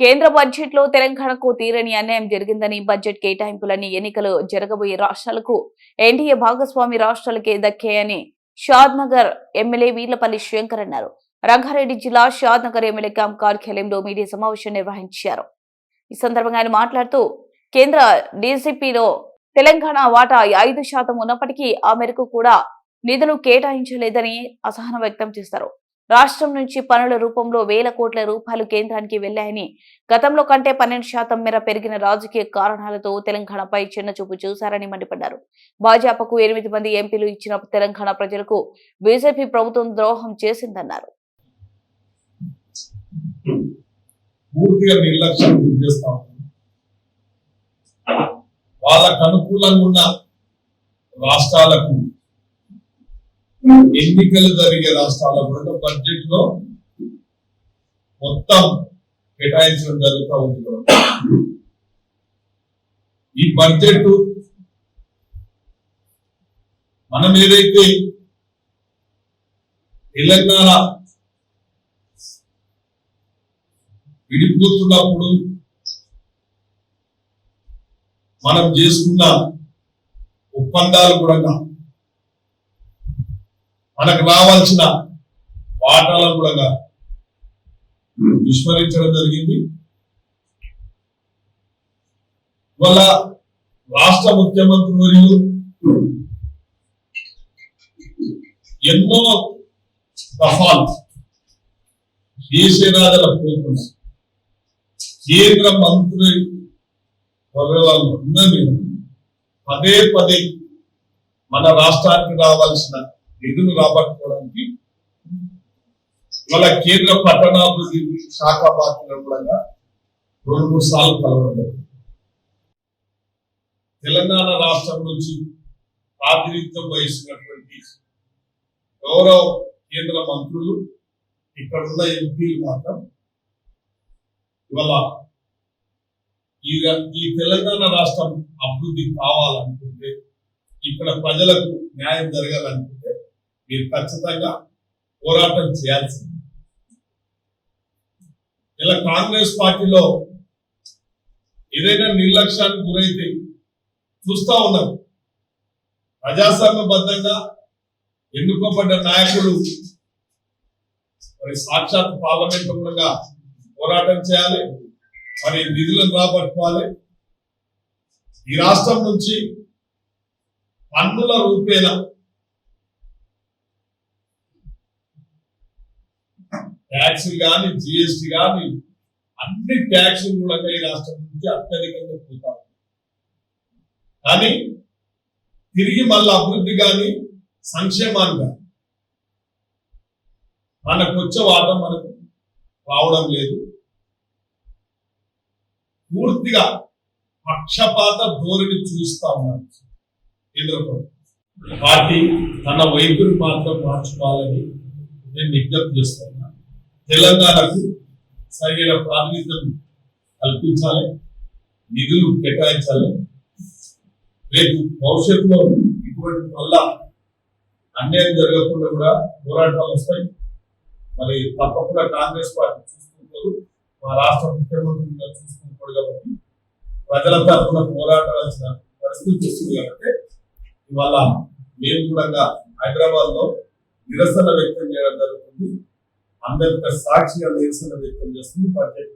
కేంద్ర బడ్జెట్లో తెలంగాణకు తీరని అన్యాయం జరిగిందని బడ్జెట్ కేటాయింపులని ఎన్నికలు జరగబోయే రాష్ట్రాలకు ఎన్డీఏ భాగస్వామి రాష్ట్రాలకే దక్కాయని షాద్ నగర్ ఎమ్మెల్యే వీర్లపల్లి శంకర్ అన్నారు. రంగారెడ్డి జిల్లా షాద్ నగర్ ఎమ్మెల్యే క్యాంప్ కార్యాలయంలో మీడియా సమావేశం నిర్వహించారు. ఈ సందర్భంగా ఆయన మాట్లాడుతూ కేంద్ర డీసీపీలో తెలంగాణ వాటా ఐదు శాతం ఉన్నప్పటికీ ఆ మేరకు కూడా నిధులు కేటాయించలేదని అసహనం వ్యక్తం చేశారు రాష్ట్రం నుంచి పనుల రూపంలో వేల కోట్ల రూపాయలు కేంద్రానికి వెళ్ళాయని గతంలో కంటే పన్నెండు శాతం మేర పెరిగిన రాజకీయ కారణాలతో తెలంగాణపై చిన్న చూపు చూశారని మండిపడ్డారు. భాజపాకు ఎనిమిది మంది ఎంపీలు ఇచ్చిన తెలంగాణ ప్రజలకు బీజేపీ ప్రభుత్వం ద్రోహం చేసిందన్నారు. పూర్తిగా నిర్లక్ష్యం చేస్తా వాళ్ళకు అనుకూలంగా ఉన్న రాష్ట్రాలకు ఎన్నికలు జరిగే రాష్ట్రాల కూడా బడ్జెట్లో మొత్తం కేటాయించడం జరుగుతూ ఉంది. ఈ బడ్జెట్ మనం ఏదైతే తెలంగాణ విడిపోతున్నప్పుడు మనం చేసుకున్న ఒప్పందాలు కూడా మనకు రావాల్సిన వాటాలను కూడా విస్మరించడం జరిగింది. ఇవాళ రాష్ట్ర ముఖ్యమంత్రి మరియు ఎన్నో దఫాలు దేశరాజల పోకుండా కేంద్ర మంత్రి ఉన్నది పదే పదే మన రాష్ట్రానికి రావాల్సిన నిధులు రాబట్టుకోవడానికి ఇవాళ కేంద్ర పట్టణాభివృద్ధి శాఖ పార్టీలు కూడా రెండు మూడు సార్లు కలవడం తెలంగాణ రాష్ట్రం నుంచి ప్రాతినిధ్యం వహిస్తున్నటువంటి గౌరవ కేంద్ర మంత్రులు ఇక్కడ ఉన్న ఎంపీలు మాత్రం ఇవాళ ఈ ఈ తెలంగాణ రాష్ట్రం అభివృద్ధి కావాలనుకుంటే ఇక్కడ ప్రజలకు న్యాయం జరగాలనుకుంటే మీరు ఖచ్చితంగా పోరాటం చేయాల్సింది. ఇలా కాంగ్రెస్ పార్టీలో ఏదైనా నిర్లక్ష్యానికి గురైతే చూస్తా ఉన్నారు ప్రజాస్వామ్యబద్ధంగా ఎన్నుకోబడ్డ నాయకుడు మరి సాక్షాత్ పార్లమెంట్ ఉండగా పోరాటం చేయాలి మరి నిధులను రాబట్టుకోవాలి. ఈ రాష్ట్రం నుంచి పన్నుల రూపేణ ట్యాక్సులు కానీ జిఎస్టి కానీ అన్ని ట్యాక్సులు కూడా ఈ రాష్ట్రం నుంచి అత్యధికంగా పోతా కానీ తిరిగి మళ్ళీ అభివృద్ధి కానీ సంక్షేమాన్ని కానీ మనకు వచ్చే వాటం మనకు రావడం లేదు. పూర్తిగా పక్షపాత ధోరణి చూస్తా ఉన్నారు కేంద్ర ప్రభుత్వం. పార్టీ తన వైఖరి మాత్రం మార్చుకోవాలని నేను విజ్ఞప్తి చేస్తాను. తెలంగాణకు సరైన ప్రాతినిధ్యం కల్పించాలి నిధులు కేటాయించాలి. రేపు భవిష్యత్తులో ఇటువంటి వల్ల అన్యాయం జరగకుండా కూడా పోరాటాలు వస్తాయి. మరి తప్పకుండా కాంగ్రెస్ పార్టీ చూసుకుంటారు మా రాష్ట్ర ముఖ్యమంత్రి చూసుకుంటాడు కాబట్టి ప్రజల తరఫున పోరాడాల్సిన పరిస్థితి వస్తుంది కాబట్టి ఇవాళ మేము కూడా హైదరాబాద్లో నిరసన వ్యక్తం చేయడం జరుగుతుంది. అంబేద్కర్ సాక్షిగా నిరసన వ్యక్తం చేస్తుంది. బడ్జెట్